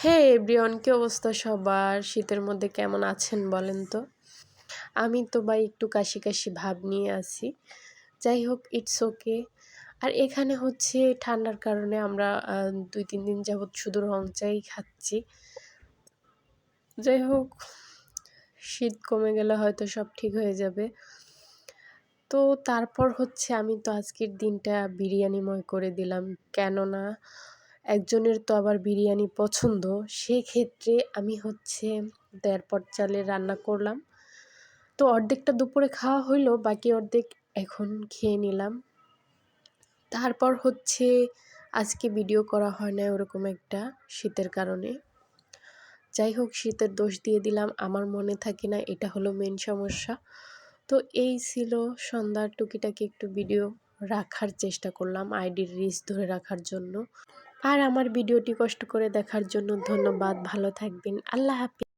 হ্যাঁ এভরিওয়ান কি অবস্থা সবার? শীতের মধ্যে কেমন আছেন বলেন তো? আমি তো ভাই একটু কাশি কাশি ভাব নিয়ে আছি। যাই হোক ইটস ওকে আর এখানে হচ্ছে ঠান্ডার কারণে আমরা দুই, তিন দিন যাবৎ শুধু রং চাই খাচ্ছি। যাই হোক, শীত কমে গেলে হয়তো সব ঠিক হয়ে যাবে। তো তারপর হচ্ছে আমি তো আজকের দিনটা বিরিয়ানিময় করে দিলাম। কেননা একজনের তো আবার বিরিয়ানি পছন্দ, সেক্ষেত্রে আমি হচ্ছে দেড় পট চালে রান্না করলাম। তো অর্ধেকটা দুপুরে খাওয়া হইল, বাকি অর্ধেক এখন খেয়ে নিলাম। তারপর হচ্ছে আজকে ভিডিও করা হয় না ওরকম একটা শীতের কারণে। যাই হোক, শীতের দোষ দিয়ে দিলাম, আমার মনে থাকে না এটা হলো মেন সমস্যা। তো এই ছিল সন্ধ্যার টুকিটাকি একটু ভিডিও। রাখার চেষ্টা করলাম আইডির রিস ধরে রাখার জন্য। আর আমার ভিডিওটি কষ্ট করে দেখার জন্য ধন্যবাদ। ভালো থাকবেন। আল্লাহ হাফিজ।